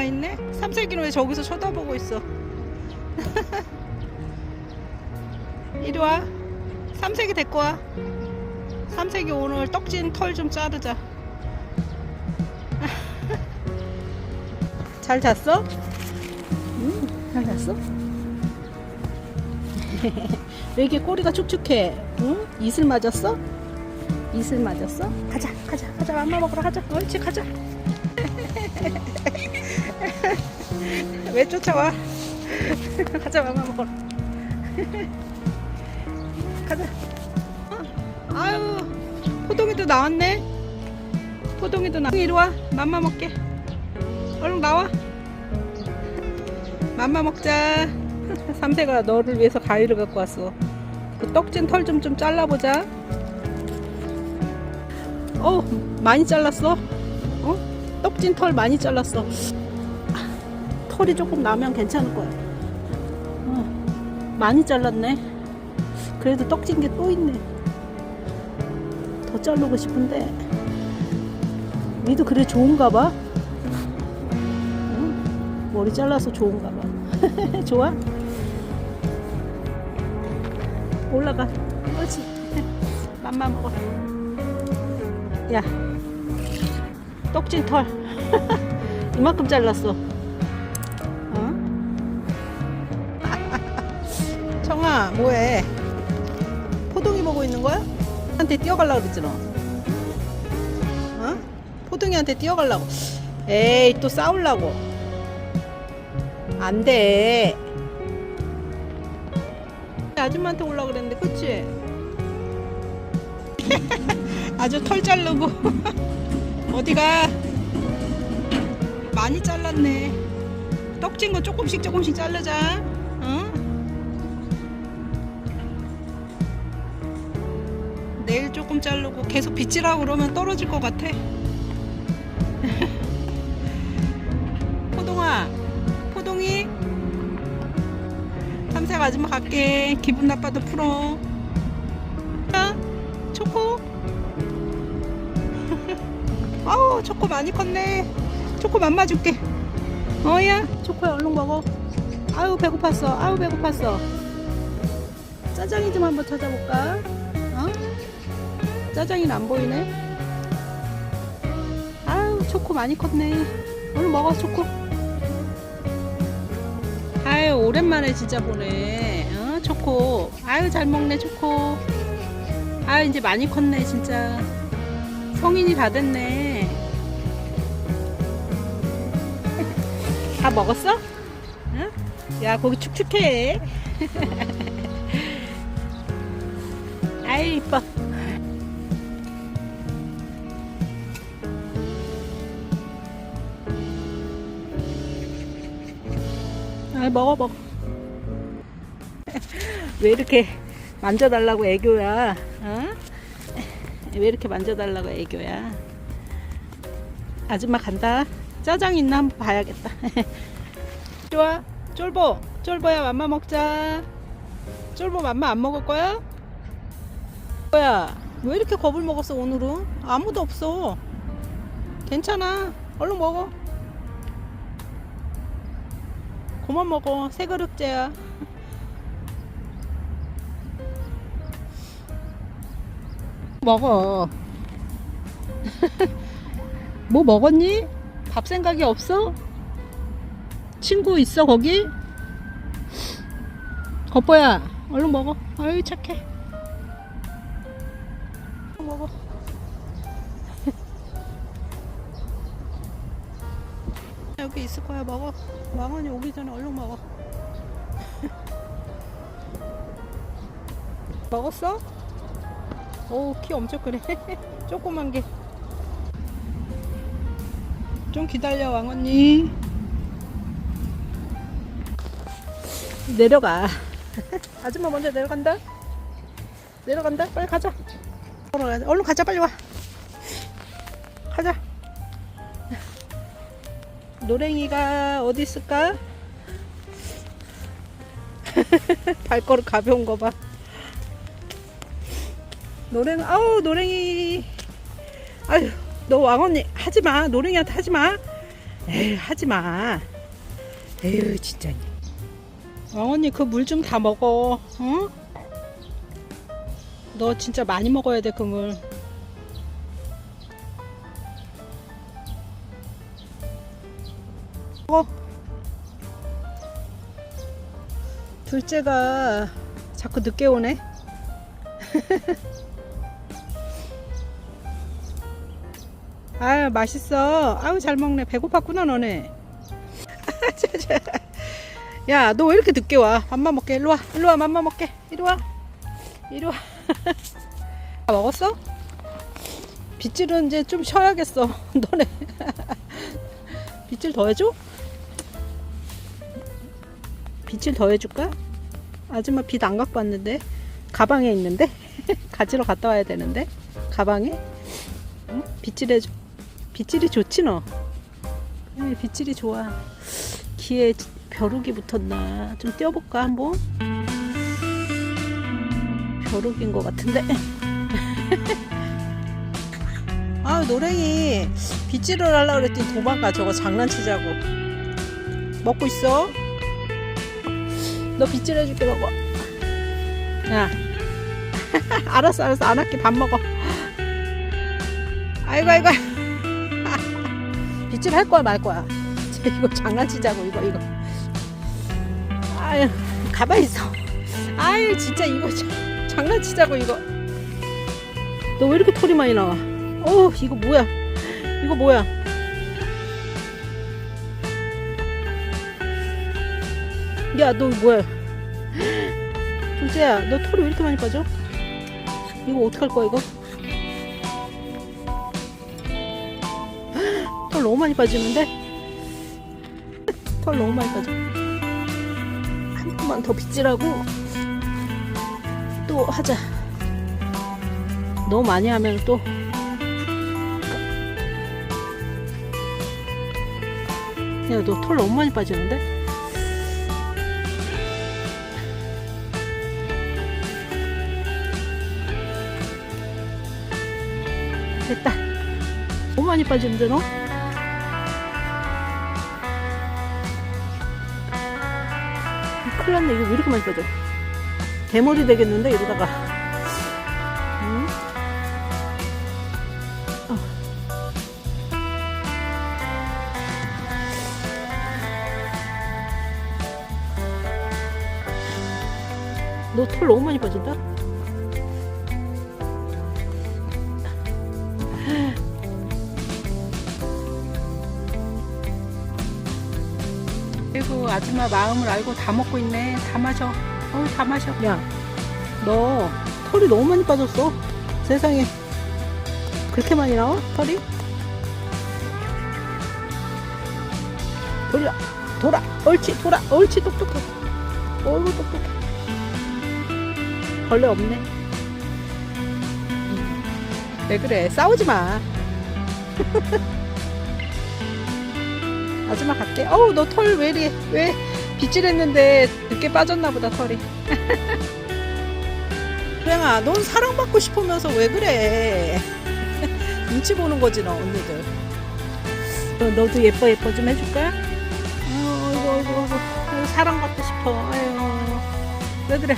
나와 있네. 삼색이는 왜 저기서 쳐다보고 있어? 이리 와. 삼색이 데리고 와. 삼색이 오늘 떡진 털 좀 자르자. 잘 잤어? 응, 잘 잤어? 왜 이렇게 꼬리가 축축해? 응? 이슬 맞았어? 이슬 맞았어? 가자, 가자, 가자. 맘마 먹으러 가자. 옳지, 가자. 왜 쫓아와? 가자, 맘마 먹으러. 가자. 어? 아유, 포동이도 나왔네. 포동이도 나. 이리 와, 맘마 먹게. 얼른 나와. 맘마 먹자. 삼세가 너를 위해서 가위를 갖고 왔어. 그 떡진 털 좀 좀 잘라보자. 어, 많이 잘랐어. 어? 떡진 털 많이 잘랐어. 아, 털이 조금 나면 괜찮을 거야. 어, 많이 잘랐네. 그래도 떡진 게 또 있네. 더 자르고 싶은데. 니도 그래 좋은가 봐. 응? 머리 잘라서 좋은가 봐. 좋아? 올라가. 그렇지. 맘마 먹어. 야, 떡진 털. 이만큼 잘랐어. 어? 아, 뭐해? 포동이 보고 있는 거야? 한테 뛰어가려고 그랬지, 너. 어? 포동이한테 뛰어가려고. 에이, 또 싸우려고. 안 돼. 아줌마한테 올라 그랬는데, 그치? 아주 털 자르고 어디가 많이 잘랐네 떡진 거 조금씩 조금씩 자르자 내일 조금 자르고 계속 빗질하고 그러면 떨어질 것 같아. 포동아 포동이? 삼색 아줌마 갈게. 기분 나빠도 풀어. 야, 초코? 아우 초코 많이 컸네. 초코 맘마 줄게. 어야 초코야 얼른 먹어. 아유 배고팠어. 아유 배고팠어. 짜장이 좀 한번 찾아볼까? 어? 짜장이는 안 보이네 아유 초코 많이 컸네 얼른 먹어 초코 아유 오랜만에 진짜 보네 어? 초코 아유 잘 먹네 초코 아유 이제 많이 컸네 진짜 성인이 다 됐네. 다 먹었어? 응? 야, 거기 축축해. 아이, 이뻐. 아, 먹어, 먹어. 왜 이렇게 만져달라고 애교야? 어? 왜 이렇게 만져달라고 애교야? 아줌마 간다. 짜장 있나 한번 봐야겠다. 좋아. 쫄보. 쫄보야 맘마 먹자. 쫄보 맘마 안 먹을 거야? 뭐야? 왜 이렇게 겁을 먹었어 오늘은? 아무도 없어. 괜찮아. 얼른 먹어. 그만 먹어. 세 그릇째야. 먹어. 뭐 먹었니? 밥 생각이 없어? 친구 있어 거기? 겉보야 얼른 먹어. 아유 착해. 여기 있을 거야 먹어. 왕원이 오기 전에 얼른 먹어. 먹었어? 오, 키 엄청 크네. 조그만 게. 좀 기다려, 왕언니. 내려가. 아줌마 먼저 내려간다. 내려간다. 빨리 가자. 얼른 가자, 빨리 와. 가자. 노랭이가 어디 있을까? 발걸음 가벼운 거 봐. 노랭 아우 노랭이 아유 너 왕언니 하지 마 노랭이한테 하지 마 에휴 하지 마. 에휴 진짜. 왕언니 그 물 좀 다 먹어. 어? 너 진짜 많이 먹어야 돼 그 물. 둘째가 자꾸 늦게 오네. 아유 맛있어. 아유 잘 먹네. 배고팠구나 너네. 야 너 왜 이렇게 늦게 와? 밥만 먹게. 일로 와. 일로 와. 맘만 먹게. 이리 와. 이리 와. 다 먹었어? 빗질은 이제 좀 쉬어야겠어. 너네. 빗질 더 해줘? 빗질 더 해줄까? 아줌마 빗안 갖고 왔는데 가방에 있는데? 가지러 갔다 와야 되는데? 가방에? 응? 빗질 해줘. 빗질이 좋지 너. 응, 빗질이 좋아. 귀에 벼룩이 붙었나? 좀 떼어볼까 한번? 벼룩인 것 같은데? 아 노랭이. 빗질을 하려고 그랬더니 도망가 저거. 장난치자고. 먹고 있어 너 빗질 해줄게 먹어 야. 알았어 알았어. 안 할게. 밥 먹어. 아이고 아이고. 빗질 할 거야 말 거야? 이거 장난치자고 이거 이거. 아유 가만히 있어. 아유 진짜 이거 자- 장난치자고 이거. 너 왜 이렇게 털이 많이 나와? 어 이거 뭐야? 이거 뭐야 야 너 뭐야 둘째야 너 털이 왜 이렇게 많이 빠져? 이거 어떡할 거야 이거? 털 너무 많이 빠지는데? 털 너무 많이 빠져. 한 번만 더 빗질하고 또 하자. 너무 많이 하면 또. 야, 너 털 너무 많이 빠지는데? 됐다. 너무 많이 빠지는데, 너? 큰일 났네. 이거 왜 이렇게 많이 빠져? 대머리 되겠는데, 이러다가. 응? 어. 너털 너무 많이 빠진다? 그리고 아줌마 마음을 알고 다 먹고 있네. 다 마셔. 어, 다 마셔. 야, 너 털이 너무 많이 빠졌어. 세상에. 그렇게 많이 나와? 털이? 돌려. 돌아. 옳지. 돌아. 옳지. 똑똑해. 어이구, 똑똑해. 벌레 없네. 음. 왜 그래? 싸우지 마. 아줌마 갈게. 어우, 너 털 왜 이래? 왜 빗질했는데 늦게 빠졌나 보다, 털이. 소영아, 넌 사랑받고 싶으면서 왜 그래? 눈치 보는 거지, 너, 언니들. 너, 너도 예뻐, 예뻐 좀 해줄까? 아이고, 아이고, 아이고, 아이고. 사랑받고 싶어. 아유. 왜 그래?